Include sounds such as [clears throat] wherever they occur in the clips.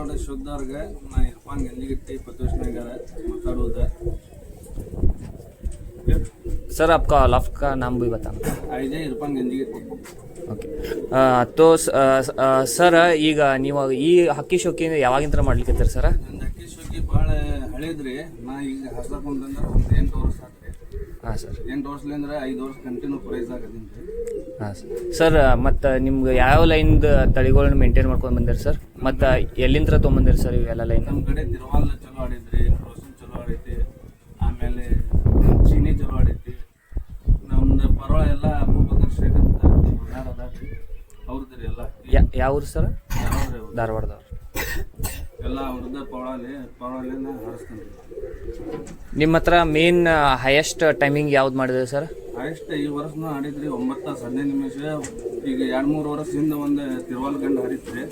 ಚೌಕ್ದಾರ್ಗೆ ನಾ ಇರ್ಫಾನ್ ಗಂಜಿಗಿಟ್ಟಿ ಪ್ರದೋಷನಗರ ಮಾತಾಡೋದ सर आपका लॉफ्ट का नाम भी बताना ಐಜೆ ಇರ್ಫಾನ್ ಗಂಜಿಗಿಟ್ಟಿ ಓಕೆ ತೋ ಸರ್ ಈಗ ನೀವು ಈ ಹಕ್ಕಿ ಶೋಕಿನ ಯಾವಾಗಿಂದ ಮಾಡ್ಲಿಕ್ಕೆ ಸರ್ ನನ್ನ ಅಕ್ಕಿ ಶೋಕಿ ಭಾಳ ಹಳೇದ್ರಿ ನಾ ಈಗ ಹಸ್ಲಾಕೊಂಡ್ರೆ ಒಂದು ಎಂಟು ವರ್ಷ ಆತ್ರಿ ಹಾಂ ಸರ್. ಎಂಟು ವರ್ಷದಿಂದ ಐದು ವರ್ಷ ಕಂಟಿನ್ಯೂ ಪ್ರೈಸ್ ಆಗದೀನಿ ಹಾಂ ಸರ್. ಸರ್ ಮತ್ತು ನಿಮ್ಗೆ ಯಾವ ಲೈನ್ದು ತಳಿಗಳನ್ನ ಮೇಂಟೈನ್ ಮಾಡ್ಕೊಂಡು ಬಂದಿರಿ ಸರ್? ಮತ್ತು ಎಲ್ಲಿಂದ ತೊಗೊಂಬಂದಿರಿ ಸರ್ ಇವೆಲ್ಲ ಲೈನ್? ನಮ್ಮ ಕಡೆ ತಿರುವಾಲ್ ಚಲೋ ಆಡಿದ್ರಿ ರೋಷನ್ ಚಲೋ ಆಡೈತಿ ಆಮೇಲೆ ಚೀನಿ ಚಲೋ ಆಡೈತಿ ನಮ್ದು ಪರವಾಳ ಎಲ್ಲ ಅಬೂಬಕರ್ ಶೇಖ್ ಅಂತ ಯಾರು ಅದಾರ್ರಿ ಅವ್ರದ್ರಿ ಎಲ್ಲ. ಯಾವ ಊರು ಸರ್? ಧಾರವಾಡದವ್ರು. ಎಲ್ಲ ಹಾರಿಸ್ತೀನಿ. ನಿಮ್ಮ ಹತ್ರ ಮೇನ್ ಹೈಯೆಸ್ಟ್ ಟೈಮಿಂಗ್ ಯಾವ್ದು ಮಾಡಿದೆ ಸರ್ ಹೈಯೆಸ್ಟ್ ಈ ವರ್ಷನೂ ಆಡಿದ್ರಿ ಒಂಬತ್ತು ತಾಸು ಹದಿನೈದು ನಿಮಿಷ. ಈಗ ಎರಡು ಮೂರು ವರ್ಷದಿಂದ ಹಿಂದೆ ಒಂದು ತಿರುವಾಲ್ ಗಂಡು ಹರಿತ್ರಿ.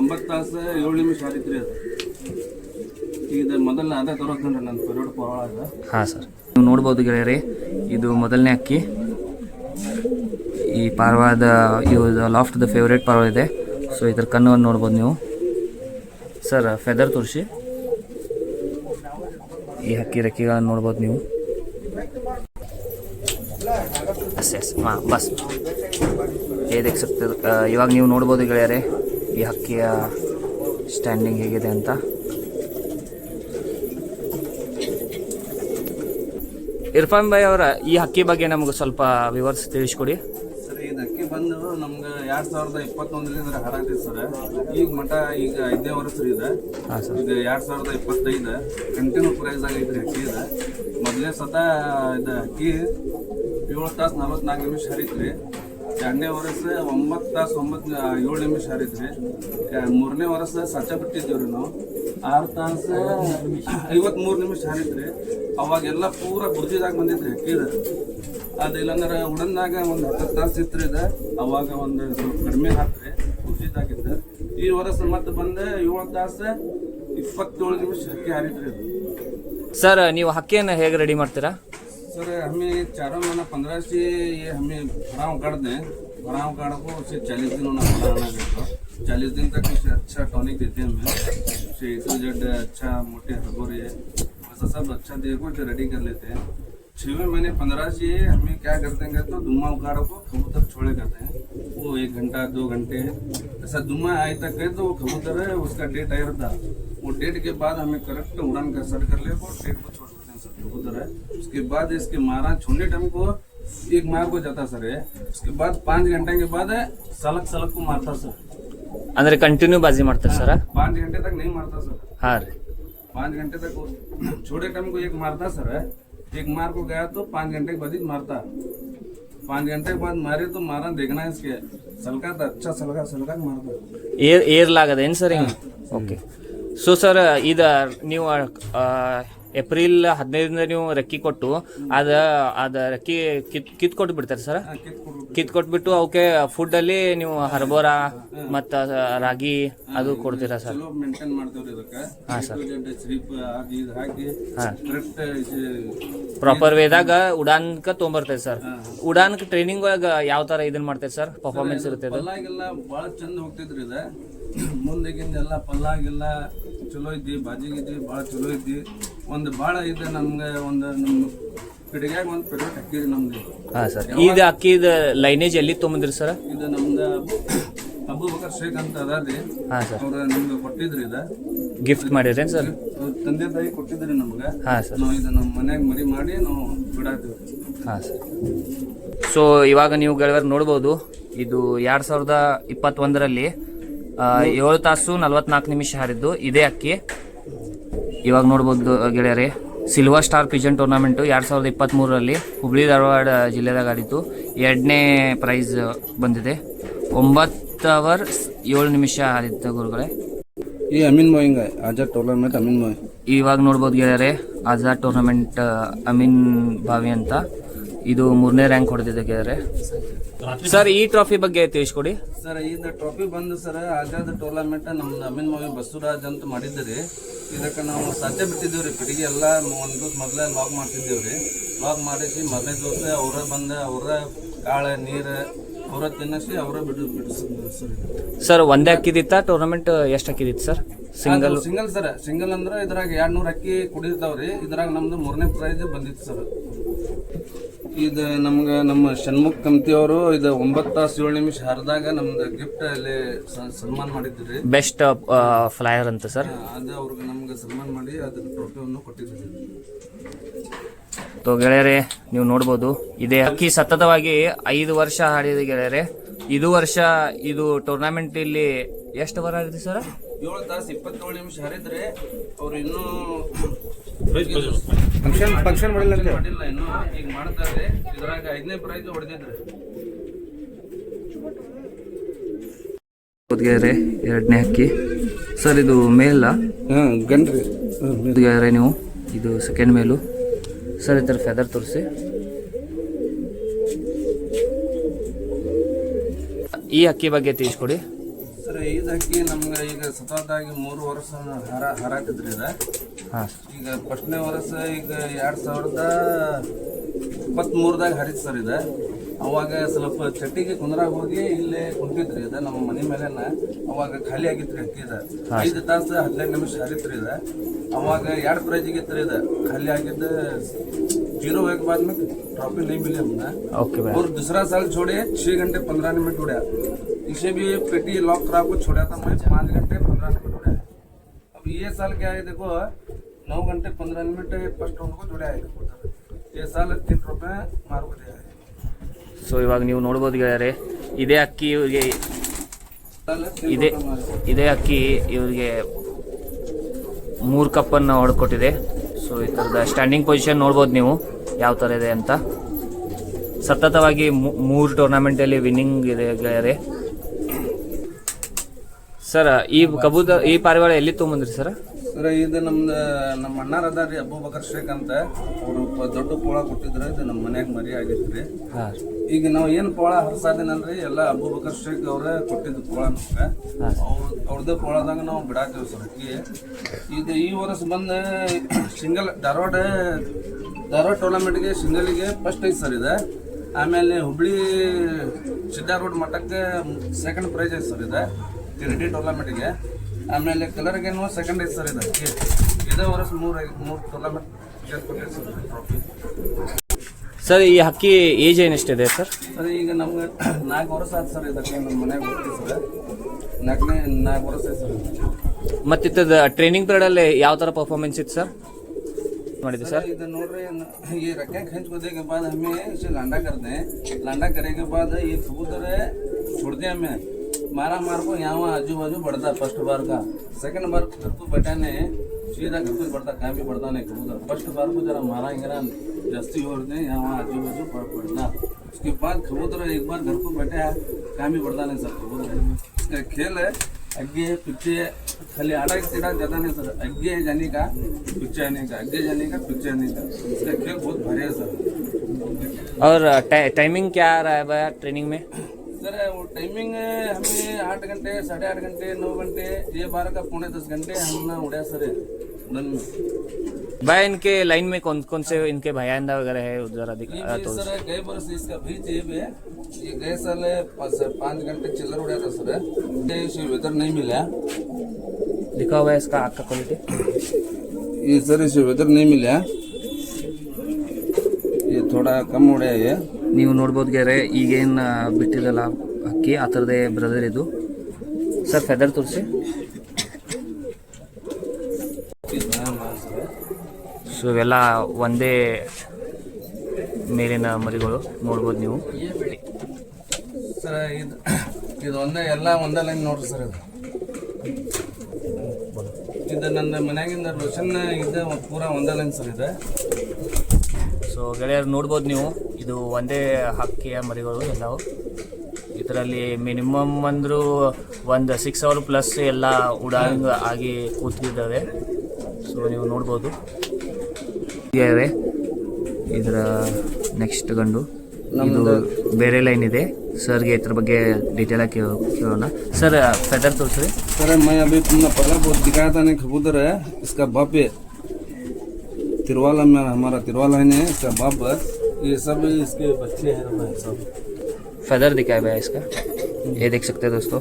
ಒಂಬತ್ತು ತಾಸು ಏಳು ನಿಮಿಷ ಹಾರಿತ್ರಿ ಅದು. ಈಗ ಮೊದಲ ಅದೇ ತರೋದ್ರಿ ನನ್ನ ಪೆರೋಡ್ ಪರವಾಗ ಹಾಂ ಸರ್ ನೀವು ನೋಡ್ಬೋದು ಗೆಳೆಯರಿ ಇದು ಮೊದಲನೇ ಅಕ್ಕಿ. ಈ ಪಾರವಾದ ಲಾಫ್ಟ್ ದ ಫೇವ್ರೇಟ್ ಪಾರವ ಇದೆ. ಸೊ ಇದ್ರ ಕಣ್ಣು ನೋಡ್ಬೋದು ನೀವು. ಸರ್ ಫೆದರ್ ತೋರಿಸಿ. ಈ ಹಕ್ಕಿ ರೆಕ್ಕಿಗಳನ್ನು ನೋಡ್ಬೋದು ನೀವು. ಎಸ್ ಎಸ್ ಹಾಂ ಬಸ್. ಹೇಗೆ ಸಿಗ್ತದೆ ಇವಾಗ ನೀವು ನೋಡ್ಬೋದು ಗೆಳೆಯರೆ, ಈ ಹಕ್ಕಿಯ ಸ್ಟ್ಯಾಂಡಿಂಗ್ ಹೇಗಿದೆ ಅಂತ. ಇರ್ಫಾನ್ ಭಾಯ್ ಅವರ ಈ ಹಕ್ಕಿ ಬಗ್ಗೆ ನಮಗೆ ಸ್ವಲ್ಪ ವಿವರಿಸಿ ತಿಳಿಸ್ಕೊಡಿ. ಬಂದು ನಮ್ಗೆ ಎರಡ್ ಸಾವಿರದ ಇಪ್ಪತ್ತೊಂದರಿಂದ ಹಾರಾಗ್ತೈತೆ ಸರ್. ಈಗ ಮಠ ಈಗ ಐದನೇ ವರ್ಷ ರೀ ಇದೆ. ಈಗ ಎರಡ್ ಸಾವಿರದ ಇಪ್ಪತ್ತೈದು ಕಂಟಿನ್ಯೂ ಪ್ರೈಸ್ ಆಗೈತ್ರಿ ಅಕ್ಕಿ ಇದೆ. ಮೊದಲನೇ ಸತ ಇದು ಅಕ್ಕಿ ಏಳು ತಾಸು ನಲ್ವತ್ನಾಲ್ಕು ನಿಮಿಷ ಹರಿತ್ರಿ. ಎರಡನೇ ವರ್ಷ ಒಂಬತ್ತು ತಾಸು ಒಂಬತ್ತು ಏಳು ನಿಮಿಷ ಹರಿತ್ರಿ. ಮೂರನೇ ವರ್ಷ ಸಚ್ಚ ರೀ ನಾವು. ಆರು ತಾಸು ಐವತ್ಮೂರು ನಿಮಿಷ ಹರಿತ್ರಿ. ಅವಾಗೆಲ್ಲ ಪೂರ ಗುರ್ಜಿದಾಗ ಬಂದಿದ್ರಿ ಅಕ್ಕಿದ ಅದು ಇಲ್ಲಾಂದ್ರೆ ಉಡನ್ದಾಗ ಒಂದು ಹತ್ತು ತಾಸು ಇತ್ತು ಇದು ಅವಾಗ ಒಂದು ಸ್ವಲ್ಪ ಕಡಿಮೆ ಹಾಕ್ರಿ ಬುರ್ಜಿದಾಗಿದ್ದು ಈ ವರ್ಷ ಮತ್ತೆ ಬಂದು ಏಳು ತಾಸು ಇಪ್ಪತ್ತೇಳು ನಿಮಿಷ ಅಕ್ಕಿ ಹಾರಿತ್ರಿ ಇದು ಸರ್ ನೀವು ಹಕ್ಕಿಯನ್ನು ಹೇಗೆ ರೆಡಿ ಮಾಡ್ತೀರಾ सर हमें चारों महीना पंद्रह से ये हमें भराव कर दें भराव कार्ड को उसे चालीस दिन होना बनाना देता चालीस दिन तक उसे अच्छा टॉनिक देते हैं हमें उसे ए टू जेड अच्छा मोटे हरबोरे ऐसा सब अच्छा दे को रेडी कर लेते हैं शिविर महीने पंद्रह से हमें क्या करते हैं तो धुआँ उखाड़ों को कबूतर छोड़े करते हैं। वो एक घंटा दो घंटे है। ऐसा धुआँ आए तक है तो वो कबूतर है उसका डेट आया था। वो डेट के बाद हमें करेक्ट उड़ान का सेट कर ले और डेट को छोड़ देते हैं सर कबूतर है। उसके बाद इसके मारा छोड़ने टाइम को एक मार को जाता सर है। उसके बाद पाँच घंटे के बाद है सलक सलक को मारता सर। अंदर कंटिन्यू बाजी मारता सर हाँ? पाँच घंटे तक नहीं मारता सर। हाँ पाँच घंटे तक छोटे टाइम को एक मारता सर है। एक मार को गया तो पाँच घंटे के बाद ही मारता पाँच घंटे के बाद मारे तो मारा देखना है इसके सलका था अच्छा सलका सलका के मारता ಏರ್ ಏರ್ಲಾಗದ ಏನು ಸರ್ ಹಿಂಗೆ ಓಕೆ ಸೊ ಸರ್ ಇದು ನೀವು ಏಪ್ರಿಲ್ ಹದಿನೈದರಿಂದ ನೀವು ರೆಕ್ಕಿ ಕೊಟ್ಟು ಅದ ಅದ ರೆಕ್ಕಿ ಕಿತ್ ಕಿತ್ ಕೊಟ್ಟು ಬಿಡ್ತಾರೆ ಸರ್ ಕಿತ್ ಕೊಟ್ಬಿಟ್ಟು ಅವಕ್ಕೆ ಫುಡ್ ಅಲ್ಲಿ ನೀವು ಹರ್ಬೋರ ಮತ್ತ ರಾಗಿ ಅದು ಕೊಡ್ತೀರಾ ಸರ್? ಸರ್. ಪ್ರಾಪರ್ ವೇದಾಗ ಉಡಾನ್ಕ ತೊಗೊಂಬರ್ತೈತೆ ಸರ್. ಉಡಾನ್ಕ ಟ್ರೈನಿಂಗ್ ಒಳಗ ಯಾವ ತರ ಇದನ್ನ ಮಾಡ್ತೈತೆ ಸರ್? ಪರ್ಫಾರ್ಮೆನ್ಸ್ ಇರುತ್ತೆ [clears throat] ಅದು ಎಲ್ಲ ಪಲ್ಲಾಗಿಲ್ಲ ಮುಂದೆಗಿಂದೆಲ್ಲ ಚಲೋ ಇದ್ದಿ ಬಾಜಿ ಗಿಜಿ ಭಾಳ ಚಲೋ ಇದ್ದಿ. ಒಂದು ಭಾಳ ಇದೆ ನಮ್ಗೆ ಒಂದು ನಮ್ಮ ಪಿಡಿಗ್ಯಾಗ ಒಂದು ಪೆಟ್ರೋಲ್ ಅಕ್ಕಿ ನಮ್ದು. ಹಾಂ ಸರ್. ಇದು ಅಕ್ಕಿದ ಲೈನೇಜ್ ಎಲ್ಲಿ ತೊಗೊಂಬಂದ್ರಿ ಸರ್? ಇದು ನಮ್ದು ಬಕರ್ ಶೇಖ್ ಅಂತ ಅದಾರ್ರಿ ಹಾಂ ಸರ್. ಅವ್ರ ನಮ್ಗೆ ಕೊಟ್ಟಿದ್ರಿ ಇದ. ಗಿಫ್ಟ್ ಮಾಡಿರೇನು ಸರ್? ಅವ್ರ ತಂದೆ ತಾಯಿ ಕೊಟ್ಟಿದ್ರಿ ನಮ್ಗೆ. ಹಾಂ ಸರ್. ನಾವು ಇದು ನಮ್ಮ ಮನ್ಯಾಗ ಮರಿ ಮಾಡಿ ನಾವು ಬಿಡಾತೀವಿ. ಹಾಂ ಸರ್. ಸೊ ಇವಾಗ ನೀವು ಗೆಳೆಯರು ನೋಡ್ಬೋದು ಇದು ಎರಡು ಸಾವಿರದ ಇಪ್ಪತ್ತೊಂದರಲ್ಲಿ ಏಳು ತಾಸು ನಲ್ವತ್ನಾಲ್ಕು ನಿಮಿಷ ಹಾರಿದ್ದು ಇದೇ ಅಕ್ಕಿ. ಇವಾಗ ನೋಡ್ಬೋದು ಗೆಳೆಯರೇ ಸಿಲ್ವರ್ ಸ್ಟಾರ್ ಪಿಜನ್ ಟೂರ್ನಮೆಂಟು ಎರಡು ಸಾವಿರದ ಇಪ್ಪತ್ತ್ಮೂರರಲ್ಲಿ ಹುಬ್ಳಿ ಧಾರವಾಡ ಜಿಲ್ಲೆದಾಗ ಆಡಿತ್ತು ಎರಡನೇ ಪ್ರೈಸ್ ಬಂದಿದೆ. ಒಂಬತ್ತು ಅವರ್ ಏಳು ನಿಮಿಷ ಆದಿತ್ತು ಗುರುಗಳೇ. ಈ ಅಮೀನ್ ಮೋಯಿಂಗ್ ಆಜಾದ್ ಟೂರ್ನಮೆಂಟ್ ಅಮೀನ್ ಮೋಯ್ ಇವಾಗ ನೋಡ್ಬೋದು ಗೆಳೆಯರೇ ಆಜಾದ್ ಟೂರ್ನಮೆಂಟ್ ಅಮೀನ್ ಬಾವಿ ಅಂತ. ಇದು ಮೂರನೇ ರ್ಯಾಂಕ್ ಹೊಡೆದಿದ್ದಾರೆ ಸರ್ ಈ ಟ್ರಾಫಿ ಬಗ್ಗೆ ತಿಳಿಸ್ಕೊಡಿ. ಸರ್ ಇದು ಟ್ರಾಫಿ ಬಂದು ಸರ್ ಆಜಾದ್ ಟೂರ್ನಮೆಂಟ್ ನಮ್ಮ ಅಮಿನ್ ಮವಿ ಬಸವರಾಜ್ ಅಂತ ಮಾಡಿದ್ರಿ. ಇದಕ್ಕೆ ನಾವು ಸಜ್ಜೆ ಬಿಟ್ಟಿದ್ದೀವಿ ರೀ ಪಿಡಿಗೆ ಎಲ್ಲ ಒಂದು ದಿವಸ ಮೊದಲೇ ಲಾಗ್ ಮಾಡ್ತಿದ್ದೀವಿ ರೀ ಲಾಗ್ ಮಾಡಿಸಿ ಮೊದಲನೇ ದಿವಸ ಅವರ ಬಂದು, ಅವರ ಕಾಳು, ನೀರು ಅವರ ತಿನ್ನಸಿ ಅವರ ಬಿಡು ಬಿಡಿಸಿದ್ರು ಸರ್ ಸರ್ ಒಂದೇ ಅಕ್ಕಿದಿತ್ತ? ಟೂರ್ನಮೆಂಟ್ ಎಷ್ಟು ಹಾಕಿದಿತ್ತು sir? Single single sir. Single ಅಂದ್ರೆ ಇದ್ರಾಗ ಎರಡ್ ನೂರ ಅಕ್ಕಿ ಕುಡಿತಾವ್ರಿ ಇದ್ರಾಗ ನಮ್ದು ಮೂರನೇ ಪ್ರೈಸ್ ಬಂದಿತ್ತು ಸರ್. ಇದು ನಮ್ಗೆ ನಮ್ಮ ಷಣ್ಮುಖ್ ಕಂತಿಯವರು ಇದು ಒಂಬತ್ತು ತಾಸು ಏಳು ನಿಮಿಷ ಹರಿದಾಗ ನಮ್ದು ಗಿಫ್ಟ್ ಅಲ್ಲಿ ಸ- ಸನ್ಮಾನ ಮಾಡಿದ್ರಿ. ಬೆಸ್ಟ್ ಫ್ಲೈಯರ್ ಅಂತ ಸರ್? ಅದು ಅವ್ರಿಗೆ ನಮ್ಗೆ ಸನ್ಮಾನ ಮಾಡಿ ಅದನ್ನ ಟ್ರೋಫಿಯನ್ನು ಕೊಟ್ಟಿದ್ರಿ. ಸೊ ಗೆಳೆಯರೆ ನೀವು ನೋಡ್ಬೋದು ಇದೇ ಅಕ್ಕಿ ಸತತವಾಗಿ ಐದು ವರ್ಷ ಆಡಿದೆ ಗೆಳೆಯರೆ. ಇದು ವರ್ಷ ಇದು ಟೂರ್ನಾಮೆಂಟ್ ಇಲ್ಲಿ ಎಷ್ಟು ಬರ ಆಗಿದೆ ಸರ್ ಏಳು ತಾಸು ಇಪ್ಪತ್ತೇಳು ನಿಮಿಷ ಹರಿದ್ರೆ ಅವ್ರು ಇನ್ನೂ ಫಂಕ್ಷನ್ ಫಂಕ್ಷನ್ ಮಾಡಿಲ್ಲ ಅಂತ ಮಾಡಿಲ್ಲ ಇನ್ನು ಈಗ ಮಾಡ್ತಾರೆ ಇದ್ರಾಗ ಐದನೇ ಪ್ರೈಸ್ ಹೊಡೆದಿದ್ರಿ. ಗೆಳೆಯರೆ ಎರಡನೇ ಅಕ್ಕಿ. ಸರ್ ಇದು ಮೇಲ? ಹಾಂ ಗಂಡ್ರಿ ಗೆಳೆಯರೆ ನೀವು ಇದು ಸೆಕೆಂಡ್ ಮೇಲು. ಸರ್ ಇದರ ಫೆದರ್ ತೋರಿಸಿ. ಈ ಅಕ್ಕಿ ಬಗ್ಗೆ ತಿಳಿಸ್ಕೊಡಿ. ಸರ್ ಅಕ್ಕಿ ನಮ್ಗೆ ಈಗ ಸತತವಾಗಿ ಮೂರು ವರ್ಷ ಹರ ಹರಾಕಿದ್ರಿ ಇದು ಹಾಂ. ಈಗ ಫಸ್ಟ್ನೇ ವರ್ಷ ಈಗ ಎರಡು ಸಾವಿರದ ಇಪ್ಪತ್ತ್ಮೂರದಾಗ ಹರಿತು ಸರ್ ಇದೆ. ಅವಾಗ ಸ್ವಲ್ಪ ಚಟ್ಟಿಗೆ ಕುಂದ್ರಾಗ ಹೋಗಿ ಇಲ್ಲೇ ಕುಂತಿದ್ರಿ ಇದೆ ನಮ್ಮ ಮನೆ ಮೇಲೆನ ಅವಾಗ ಖಾಲಿ ಆಗಿತ್ರಿ ಅಕ್ಕಿ ಇದೆ ಐದು ತಾಸು ಹದಿನೈದು ನಿಮಿಷ ಹರಿತ್ರಿ ಇದೆ ಅವಾಗ ಎರಡು ಪ್ರೈಜಿಗೆ ಇತ್ರಿ ಇದೆ ಖಾಲಿ ಆಗಿದ್ದ जीरो एक बाद में ट्रॉफी नहीं मिली हमने ಓಕೆ ಬಾಯ್ और दूसरा साल छोड़े छह घंटे पंद्रह मिनट उड़ा इसे भी पेटी लॉक करा को छोड़ा था मैं पाँच घंटे पंद्रह मिनट उड़ा अब ये साल क्या है देखो नौ घंटे पंद्रह मिनट फर्स्ट राउंड को जुड़ा है ये साल तीन रुपये मार को दिया है ಸೊ ಇವಾಗ ನೀವು ನೋಡ್ಬೋದು ಗೆಳೆಯರೆ, ಇದೇ ಅಕ್ಕಿ ಇವರಿಗೆ, ಇದೇ ಇದೇ ಅಕ್ಕಿ ಇವರಿಗೆ ಮೂರು ಕಪ್ಪನ್ನು ಹೊಡ್ಕೊಟ್ಟಿದೆ. ಸೊ ಈ ಥರದ ಸ್ಟ್ಯಾಂಡಿಂಗ್ ಪೊಸಿಷನ್ ನೋಡ್ಬೋದು ನೀವು ಯಾವ ಥರ ಇದೆ ಅಂತ. ಸತತವಾಗಿ ಮೂರು ಟೂರ್ನಾಮೆಂಟಲ್ಲಿ ವಿನ್ನಿಂಗ್ ಇದೆ ಗೆಳೆಯರೆ. ಸರ್ ಈ ಕಬೂದ, ಈ ಪಾರಿವಾಳ ಎಲ್ಲಿ ತೊಗೊಂಬಂದ್ರಿ ಸರ್ ಸರ್ ಇದು ನಮ್ದು ನಮ್ಮ ಅಣ್ಣಾರ ಅಬ್ಬು ಬಕರ್ ಶೇಖ್ ಅಂತ. ಅವರು ದೊಡ್ಡ ಪೋಳ ಕೊಟ್ಟಿದ್ರು ಇದು ನಮ್ಮ ಮನ್ಯಾಗ ಮರಿ ಆಗಿತ್ರಿ ರೀ. ಈಗ ನಾವು ಏನು ಪೋಳ ಹರ್ಸಾದಿನಲ್ರಿ ಎಲ್ಲ ಅಬ್ಬು ಬಕರ್ ಶೇಖ್ ಅವರೇ ಕೊಟ್ಟಿದ್ದು ಪೋಳ ನಮ್ಗೆ. ಅವ್ರ ಅವ್ರದ್ದು ಪೋಳದಾಗ ನಾವು ಬಿಡಾತೀವಿ ಸರ್ ಅಕ್ಕಿ. ಇದು ಈ ವರ್ಷ ಬಂದ ಸಿಂಗಲ್ ಧಾರವಾಡ ಧಾರವಾಡ ಟೂರ್ನಮೆಂಟ್ಗೆ ಸಿಂಗಲ್ಗೆ ಫಸ್ಟ್ ಐತೆ ಸರ್ ಇದೆ. ಆಮೇಲೆ ಹುಬ್ಳಿ ಸಿದ್ದಾ ಮಠಕ್ಕೆ ಮಟ್ಟಕ್ಕೆ ಸೆಕೆಂಡ್ ಪ್ರೈಸ್ ಐತೆ ಸರ್ ಇದೆ ತಿರುಟಿ ಟೂರ್ನಮೆಂಟ್ಗೆ ಆಮೇಲೆ ಕಲರ್ಗೇನು ಸೆಕೆಂಡ್ ಐತೆ ಸರ್ ಇದೆ ಅಕ್ಕಿ ಇದೇ ವರ್ಷ ಮೂರು ಮೂರು ಟೂರ್ನಮೆಂಟ್ ಕೊಟ್ಟಿದೆ ಸರ್ ಟ್ರಾಫಿ ಸರ್ ಈ ಹಕ್ಕಿ ಏಜ್ ಏನಿಷ್ಟಿದೆ ಸರ್ ಸರ್ ಈಗ ನಮ್ಗೆ [clears throat] ನಾಲ್ಕು ವರ್ಷ ಆಯ್ತು ಸರ್ ಇದಕ್ಕೆ ನಮ್ಮ ಮನ್ಯಾಗ ಹೋಗ್ತೀವಿ ಸರ್ ನಾಲ್ಕನೇ ನಾಲ್ಕು ವರ್ಷ ಆಯ್ತು ಸರ್ ಮತ್ತಿತ್ತದ ಟ್ರೈನಿಂಗ್ ಪೀರಿಯಡಲ್ಲಿ ಯಾವ ಥರ ಪರ್ಫಾರ್ಮೆನ್ಸ್ ಇತ್ತು ಸರ್ ಮಾಡಿದ್ದೆ ಸರ್ इधर नोट रहे हैं, ये रखें खींच को देने के बाद हमें इसे लांडा करते हैं लांडा करने मारा मार को यहाँ वहाँ आजू बाजू बढ़ता फ़र्स्ट बार का सेकंड बार घर को बैठाने सीधा घर को बढ़ता काम भी बढ़ता नहीं कबूतर फ़र्स्ट बार को जरा मारा गिरा जस्ती होते हैं यहाँ आजू बाजू बढ़ बढ़ता उसके बाद कबूतर एक बार घर को बैठा है काम भी बढ़ता नहीं सर कबूतर खेल है आगे पीछे खाली आड़ा तेरा ज़्यादा नहीं सर आगे जाने का पीछे आने का आगे जाने का पीछे आने का इसका खेल बहुत भारी है सर और टाइमिंग क्या रहा है भैया ट्रेनिंग में सर वो टाइमिंग हमें आठ घंटे साढ़े आठ घंटे नौ घंटे ये बारह का पौने दस घंटे हमने उड़ा सर रन में। भाई इनके लाइन में कौन कौन से इनके भयांदा वगैरह है जरा दिखा तो सर गए बरस इसका भी जेब है। ये गए साल पाँच घंटे चिल्लर उड़ा था सर। इसे वेदर नहीं मिला। लिखा हुआ है इसका आग का क्वालिटी ये सर इसे वेदर नहीं मिला। ये थोड़ा कम उड़ा है ये। ನೀವು ನೋಡ್ಬೋದು ಗೆರೆ ಈಗೇನು ಬಿಟ್ಟಿರಲ್ಲ ಅಕ್ಕಿ ಆ ಥರದೇ ಬ್ರದರ್ ಇದು. ಸರ್ ಫೆದರ್ ತೋರಿಸಿ. ಸೊ ಇವೆಲ್ಲ ಒಂದೇ ಮೇಲಿನ ಮರಿಗಳು ನೋಡ್ಬೋದು ನೀವು. ಸರ್ ಇದು ಇದು ಒಂದೇ ಎಲ್ಲ ಒಂದೇ ಲೈನ್ ನೋಡ್ರಿ ಸರ್ ಇದು. ಇದು ನನ್ನ ಮನೆಯಾಗಿಂದ ರೋಷನ್ ಇದು ಪೂರ ಒಂದೇ ಲೈನ್ ಸರ್ ಇದೆ. ಸೊ ಗೆಳೆಯರು ನೋಡ್ಬೋದು ನೀವು. ಇದು ಒಂದೇ ಹಕ್ಕಿಯ ಮರಿಗಳು ಎಲ್ಲವು ಇದರಲ್ಲಿ ಮಿನಿಮಮ್ ಅಂದರೂ ಒಂದು ಸಿಕ್ಸ್ ಅವರ್ ಪ್ಲಸ್ ಎಲ್ಲ ಉಡಾಂಗ್ ಆಗಿ ಕೂತಿದ್ದಾವೆ ಸೊ ನೀವು ನೋಡ್ಬೋದು ಇದೆ ಇದರ ನೆಕ್ಸ್ಟ್ ಗಂಡು ಇದು ಬೇರೆ ಲೈನ್ ಇದೆ ಸರ್ಗೆ ಇದ್ರ ಬಗ್ಗೆ ಡೀಟೇಲ್ ಆಗಿ ಕೇಳೋ- ಕೇಳೋಣ ಸರ್ ಫೆದರ್ ತೋರಿಸ್ರಿ सर मैं अभी तुमने पहला बहुत दिखाया था नहीं कबूतर है इसका बाप है तिरवाला में हमारा तिरवाला है ने इसका बाप है ये सब इसके बच्चे हैं भाई सब ಫೆದರ್ ದಿಕ್ಕಾಯ ಭಯ ಇಸ್ಕ ये देख सकते हैं दोस्तों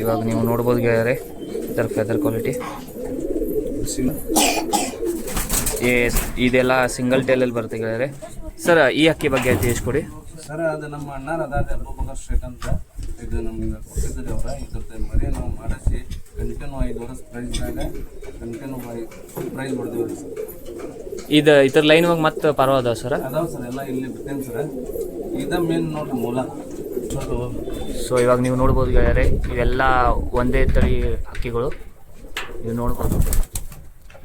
ಇವಾಗ ನೀವು ನೋಡ್ಬೋದು ಗೆಳೆಯರೆ ಇದರ ಫೆದರ್ ಕ್ವಾಲಿಟಿ ಏ ಇದೆಲ್ಲ ಸಿಂಗಲ್ ಟೇಲಲ್ಲಿ ಬರುತ್ತೆ ಗೆಳೆಯರೆ ಸರ್ ಈ ಅಕ್ಕಿ ಬಗ್ಗೆ ತಿಳಿಸ್ಕೊಡಿ ಸರ್ ಅದು ನಮ್ಮ ಅಣ್ಣಾರ ಅದಾದ ಅಬೂಬಕರ್ ಸ್ಟ್ರೀಟ್ ಅಂತ ಇದು ನಮ್ಗೆ ಕೊಟ್ಟಿದ್ದಾರೆ ಅವ್ರ ಇದ್ರದ್ದು ಮರಿ ನಾವು ಮಾಡಿಸಿ ಕಂಟಿನ್ಯೂ ಐದು ವರ್ಷ ಪ್ರೈಸ್ನಾಗ ಕಂಟಿನ್ಯೂ ಫುಲ್ ಪ್ರೈಸ್ ಹೊಡೆದೇವ್ರಿ ಸರ್ ಇದು ಇದ್ರ ಲೈನ್ ಹೋಗಿ ಮತ್ತೆ ಪರ್ವ ಅದಾವ ಸರ್? ಅದಾವ ಸರ್ ಎಲ್ಲ ಇಲ್ಲಿ ಬಿತ್ತೇನೆ ಸರ್. ಇದ ಮೇನ್ ನೋಡ್ರಿ ಮೂಲ. ಸೊ ಇವಾಗ ನೀವು ನೋಡ್ಬೋದು ಗೆಳೆಯರೆ ಇವೆಲ್ಲ ಒಂದೇ ತಳಿ ಹಕ್ಕಿಗಳು. ನೀವು ನೋಡ್ಬೋದು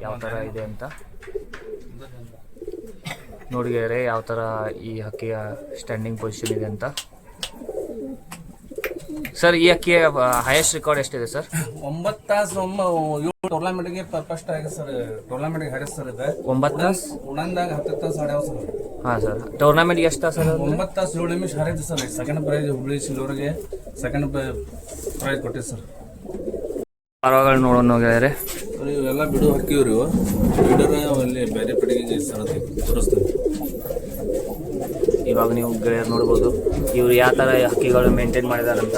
ಯಾವ ಥರ ಇದೆ ಅಂತ. ನೋಡಿ ಗೆಳೆಯರೆ ಯಾವ ಥರ ಈ ಹಕ್ಕಿಯ ಸ್ಟ್ಯಾಂಡಿಂಗ್ ಪೊಸಿಷನ್ ಇದೆ ಅಂತ. ಸರ್ ಈ ಹಕ್ಕಿಯ ಹೈಯೆಸ್ಟ್ ರೆಕಾರ್ಡ್ ಎಷ್ಟಿದೆ ಸರ್ ಒಂಬತ್ತು ತಾಸು ಒಮ್ಮ ಟೂರ್ನಾಮೆಂಟ್ಗೆ ಫಸ್ಟ್ ಆಗಿ ಸರ್ ಟೂರ್ನಾಮೆಂಟ್ಗೆ ಹಾಡ್ಯಾರ ಸರ್ ಇದೆ. ಒಂಬತ್ತು ತಾಸು? ಉಣಂದಾಗ ಹತ್ತು ತಾಸು ಹಡ್ಯಾವ ಸರ್ ಹಾಂ ಸರ್. ಟೂರ್ನಮೆಂಟ್ಗೆ ಎಷ್ಟು ಸರ್ ಒಂಬತ್ತು ತಾಸು ಏಳು ನಿಮಿಷ ಹರಿದು ಸರ್ ಸೆಕೆಂಡ್ ಪ್ರೈಸ್ ಹುಬ್ಳಿ ಸಿಲ್ವರ್ಗೆ ಸೆಕೆಂಡ್ ಪ್ರೈಸ್ ಕೊಟ್ಟಿದ್ದು ಸರ್. ಪರ್ವಗಳು ನೋಡೋಣ ಗೆಳೆಯರೆ ಇವೆಲ್ಲ ಬಿಡು ಹಾಕಿವ್ರಿ ಇವು. ಬಿಡರ ಅಲ್ಲಿ ಬೇರೆ ಪಡಿಗೆ ಸರ್ ತೋರಿಸ್ತೀವಿ ಇವಾಗ ನೀವು ಗೆಳೆಯರು ನೋಡ್ಬೋದು. ಇವ್ರು ಯಾವ ಥರ ಹಕ್ಕಿಗಳು ಮೇಂಟೈನ್ ಮಾಡಿದಾರಂತ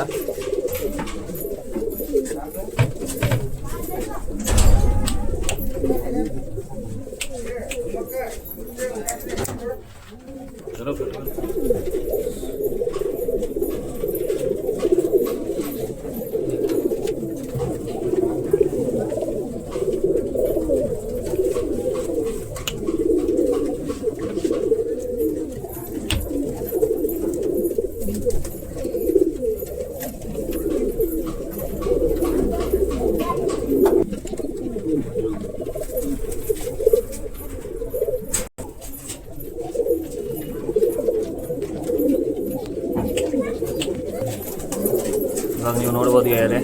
ಇವಾಗ ನೋಡ್ಬೋದು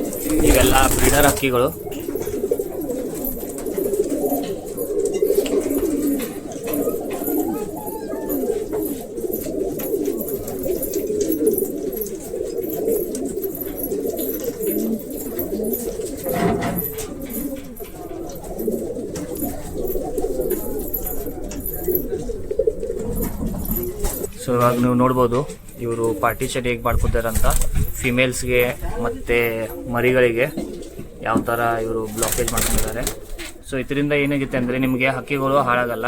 ಇವೆಲ್ಲ ಬ್ರೀಡರ್ ಹಕ್ಕಿಗಳು. ಸೊ ಇವಾಗ ನೀವು ನೋಡ್ಬೋದು ಇವರು ಪಾರ್ಟಿಷನ್ ಹೇಗೆ ಮಾಡ್ಕೊತಾರಂತ ಫಿಮೇಲ್ಸ್ಗೆ ಮತ್ತು ಮರಿಗಳಿಗೆ ಯಾವ ಥರ ಇವರು ಬ್ಲಾಕೇಜ್ ಮಾಡ್ಕೊಂಡಿದ್ದಾರೆ. ಸೊ ಇದರಿಂದ ಏನಾಗುತ್ತೆ ಅಂದರೆ ನಿಮಗೆ ಹಕ್ಕಿಗಳು ಹಾಳಾಗಲ್ಲ.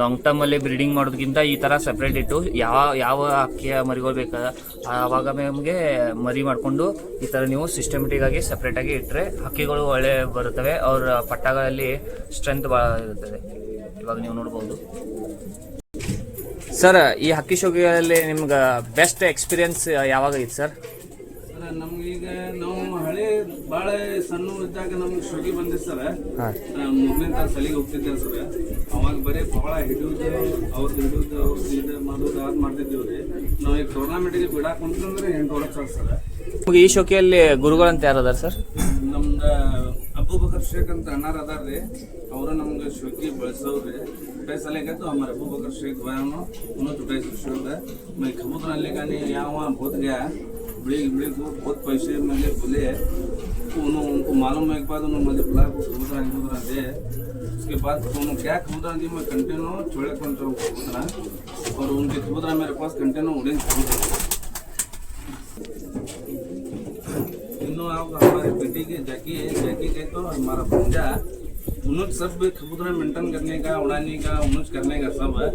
ಲಾಂಗ್ ಟರ್ಮಲ್ಲಿ ಬ್ರೀಡಿಂಗ್ ಮಾಡೋದಕ್ಕಿಂತ ಈ ಥರ ಸಪ್ರೇಟ್ ಇಟ್ಟು ಯಾವ ಯಾವ ಹಕ್ಕಿಯ ಮರಿಗಳು ಬೇಕಾದ, ಆವಾಗ ನಿಮಗೆ ಮರಿ ಮಾಡಿಕೊಂಡು ಈ ಥರ ನೀವು ಸಿಸ್ಟಮೆಟಿಕ್ಕಾಗಿ ಸಪ್ರೇಟಾಗಿ ಇಟ್ಟರೆ ಹಕ್ಕಿಗಳು ಒಳ್ಳೆ ಬರುತ್ತವೆ. ಅವರ ಪಟ್ಟಗಳಲ್ಲಿ ಸ್ಟ್ರೆಂತ್ ಭಾಳ ಇರುತ್ತದೆ. ಇವಾಗ ನೀವು ನೋಡ್ಬೋದು. ಸರ್ ಈ ಹಕ್ಕಿ ಶೋಗಿಯಲ್ಲಿ ನಿಮ್ಗೆ ಬೆಸ್ಟ್ ಎಕ್ಸ್ಪೀರಿಯನ್ಸ್ ಯಾವಾಗ ಐತೆ ಸರ್ ಭಾಳ ಸಣ್ಣ ಇದ್ದಾಗ ನಮ್ಗೆ ಶುಗಿ ಬಂದಿತ್ತು ಸರ್ ಮೂರನೇ ತಾಸು ಸಲಿಗೆ ಹೋಗ್ತಿದ್ದೆ ಸರ್. ಅವಾಗ ಬರೀ ಭಾಳ ಹಿಡಿಯೋದು ಅವ್ರು ಹಿಡಿಯೋದು ಅವ್ರು ಇದು ಮಾಡೋದು ಅದು ಮಾಡ್ತಿದ್ದೀವಿ ರೀ. ನಾವು ಈಗ ಟೂರ್ನಾಮೆಂಟಿಗೆ ಬಿಡಾಕ ಕುಂತಂದ್ರೆ ಎಂಟು ವರ್ಷ ಸರ್. ನಿಮಗೆ ಈ ಶೋಕಿಯಲ್ಲಿ ಗುರುಗಳು ಯಾರು ಅದಾರ ಸರ್? ನಮ್ದು ಅಬ್ಬು ಬಕರ್ ಶೇಖ್ ಅಂತ ಅಣ್ಣಾರ ಅದಾರ ರೀ. ಅವರು ನಮ್ಗೆ ಶೋಕಿ ಬಳಸೋರು ಬೇಸ್ ಅಲ್ಲಿಗತ್ತು ಅಮರ ಅಬ್ಬು ಬಕರ್ ಶೇಖ್ ಬಯಾನು ಉನ್ನತ ಬೇಸ್ ಶೋಧ ಮೈ ಕಬೂತನ ಯಾವ ಭೂತ್ಗೆ बड़े बड़े को बहुत पैसे मुझे बोले है। उन्होंने उनको मालूम है, एक बात उन्होंने मुझे बुलाया कबूतरा कबूतरा दे। उसके बाद उन्होंने क्या कबूतरा दी मैं कंटिन्यू छोड़े सा कबूतरा और उनके कबूतरा मेरे पास कंटिन्यू उड़े इन्हों आप हमारे बेटी के, जैकी है, जैकी के तो हमारा भंजा उन्होंने सब कबूतरा मेंटेन करने का, उड़ाने का, उन्होंने करने का सब है।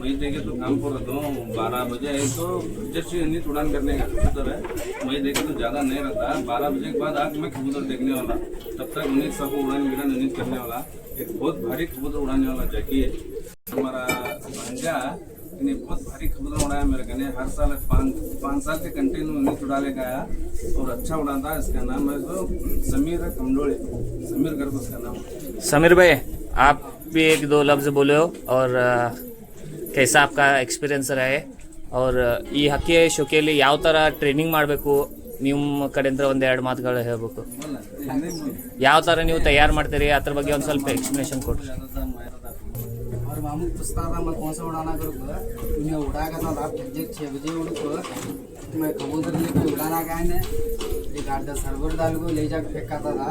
मैं देखे तो काम पर रहता हूँ बारह बजे है तो जस्ट यूनिट उड़ान करने का कबूतर है। मैं देखे तो ज़्यादा नहीं रहता। है बारह बजे के बाद आज मैं कबूतर देखने वाला, तब तक उन्नीस सब उड़ान गिड़ान यूनिट करने वाला। एक बहुत भारी कबूतर उड़ाने वाला जैकी है। हमारा भंजा इन्हें बहुत भारी खबर उड़ाया मेरे कहने। हर साल पाँच पाँच साल से कंटिन्यू उन्हें उड़ा लेकर आया और अच्छा उड़ाता इसका नाम है तो समीर कमडोले समीर करके उसका नाम। समीर भाई, आप भी एक दो लफ्ज बोले हो और कैसा आपका ಎಕ್ಸ್ಪೀರಿಯನ್ಸ್ रहे और ಈ ಹಕ್ಕಿ ಶೋಕಿಯಲ್ಲಿ ಯಾವ ಥರ ಟ್ರೈನಿಂಗ್ ಮಾಡಬೇಕು ನಿಮ್ಮ ಕಡೆಯಿಂದ ಒಂದು ಎರಡು ಮಾತುಗಳು ಹೇಳ್ಬೇಕು बोला हिंदी में ಯಾವ ಥರ ನೀವು ತಯಾರು ಮಾಡ್ತೀರಿ ಅದ್ರ ಬಗ್ಗೆ ಒಂದು ಸ್ವಲ್ಪ ಎಕ್ಸ್ಪ್ಲನೇಷನ್ ಕೊಡ್ರಿ ज़्यादातर मायरा था और मामू पूछता था मैं कौन सा उड़ाना करूँ मैं उड़ा का था रात एग्जैक्ट छः बजे उड़ को मैं कबूतर लेके उड़ाना गया ने एक आठ दस सर्वर डाल को ले जाकर फेंका था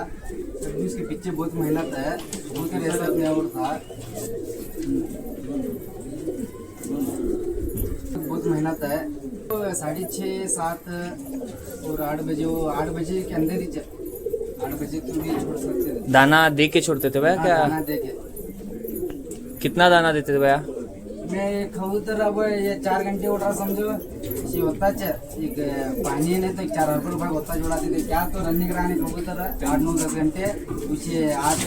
तब भी उसके पीछे बहुत मेहनत है कबूतर ऐसा नहीं उड़ता बहुत मेहनत है। तो साढ़े छः सात और आठ बजे वो आठ बजे के अंदर ही आठ बजे तो भी छोड़ सकते थे। दाना दे के छोड़ते थे भैया हाँ, क्या? दाना दे के। कितना दाना देते थे भैया? मैं ये कबूतर अब ये चार घंटे उठ समझो। ये होता च एक पानी नहीं तो एक चार हज़ार रुपये होता जोड़ा देते क्या तो रनिंग कराने कबूतर आठ नौ दस घंटे। उसे आठ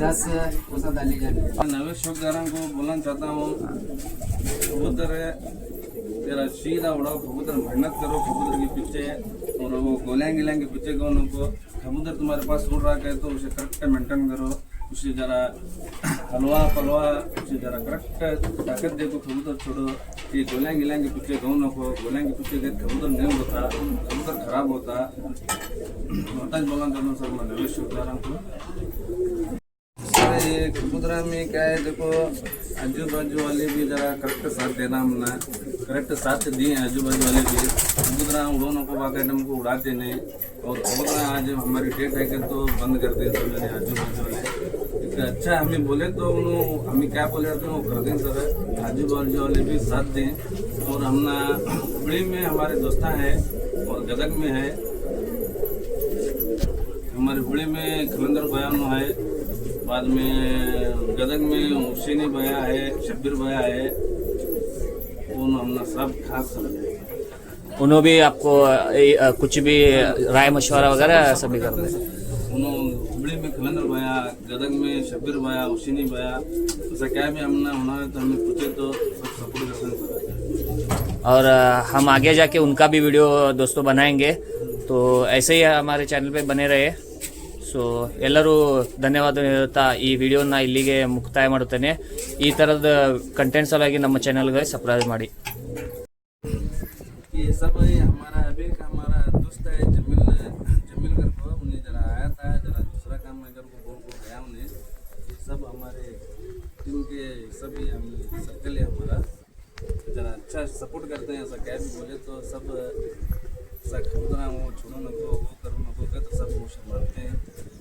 दस वो सब डाली जाती नवे शौकदारों को बोलना चाहता हूँ। कबूतर ಇದರ ಶೀದ ಒಳ ಕಬೂತರ ಹೆಣ್ಣತ್ತರು ಕಬೂತರಿಗೆ ಪಿಚ್ಚೆ, ಅವರು ಗೋಲ್ಯಾಂಗ್ ಇಲ್ಯಾಂಗಿ ಪಿಚ್ಚೆಗೆ ಅವನಕ್ಕೆ ಕಬೂತರ ತುಂಬ ಪಾಸ್ ನೋಡ್ರಾಕಾಯ್ತು ಕರೆಕ್ಟ್ ಕರೆಕ್ಟಾಗಿ ಮೆಂಟನ್ಗರು ವಿಷಯ ಜರ ಹಲ್ವಾ ಪಲ್ವಾ ವಿಷಯ ಜರ ಕರೆಕ್ಟ್ ತಕ್ಕದ್ದೇಕು ಕಬೂತರ ಚೋಡು ಈ ಗೋಲ್ಯಾಂಗ್ ಇಲ್ಯಾಂಗಿ ಪಿಚ್ಚೆ ಗೌನಕ್ಕೋ ಗೋಲ್ಯಾಂಗಿ ಪಿಚ್ಚೆಗೆ ಕಬೂತರ ನೇಮ್ ಹೋತಾ ಕಬೂತರ ಖರಾಬ್ ಹೋತಾ ನೋಟಾಜ್ ಬಲಂತ ಸ್ವಲ್ಪ ನವೇಶ್ ಹೋಗ್ತಾರಂಕು ये कबूतरा में क्या है, देखो आजू बाजू वाले भी जरा करेक्ट साथ देना हमने करेक्ट साथ दिए हैं आजू बाजू वाले भी। कबूतरा उड़ोनों को वाकई हमको उड़ाते नहीं। और कबूतरा आज हमारी डेट है कि तो बंद कर दें सब मेरे आजू बाजू वाले अच्छा हमें बोले तो हमें क्या बोले थे वो कर दें सर आजू बाजू वाले भी साथ दें। और हमने हुबड़ी में हमारे दोस्ता है और गदग में है। हमारे हुड़े में खलंदर बयानो है। बाद में गदग में हुसैनी बया है शब्बीर बया है उन हमने सब खास समझे। उन्होंने भी आपको कुछ भी राय मशवरा वगैरह सभी कर रहे उन्होंने में खलंदर बया गदग में शब्बीर बया हुसैनी बया ऐसा क्या भी हमने होना तो हमने पूछे तो सब सपोर्ट करते और हम आगे जाके उनका भी वीडियो दोस्तों बनाएँगे। तो ऐसे ही हमारे चैनल पे बने रहे। ಸೊ ಎಲ್ಲರೂ ಧನ್ಯವಾದ ಹೇಳ್ತಾ ಈ ವಿಡಿಯೋನ ಇಲ್ಲಿಗೆ ಮುಕ್ತಾಯ ಮಾಡುತ್ತೇನೆ ಈ ಥರದ ಕಂಟೆಂಟ್ ಸಲುವಾಗಿ ನಮ್ಮ ಚಾನಲ್ಗೆ ಸಬ್ಸ್ಕ್ರೈಬ್ ಮಾಡಿ ये सब ये हमारा अभी का हमारा दोस्त है जमील जमील कर को उन्हें जरा आया था जरा दूसरा काम मैं कर को बोल को गया उन्हें ये सब हमारे टीम के सभी हम सर्कल है हमारा जरा अच्छा सपोर्ट करते हैं ऐसा क्या भी बोले तो सब ऐसा खुदरा वो छोड़ो ना को वो करो ना को तो सब मुझे मानते हैं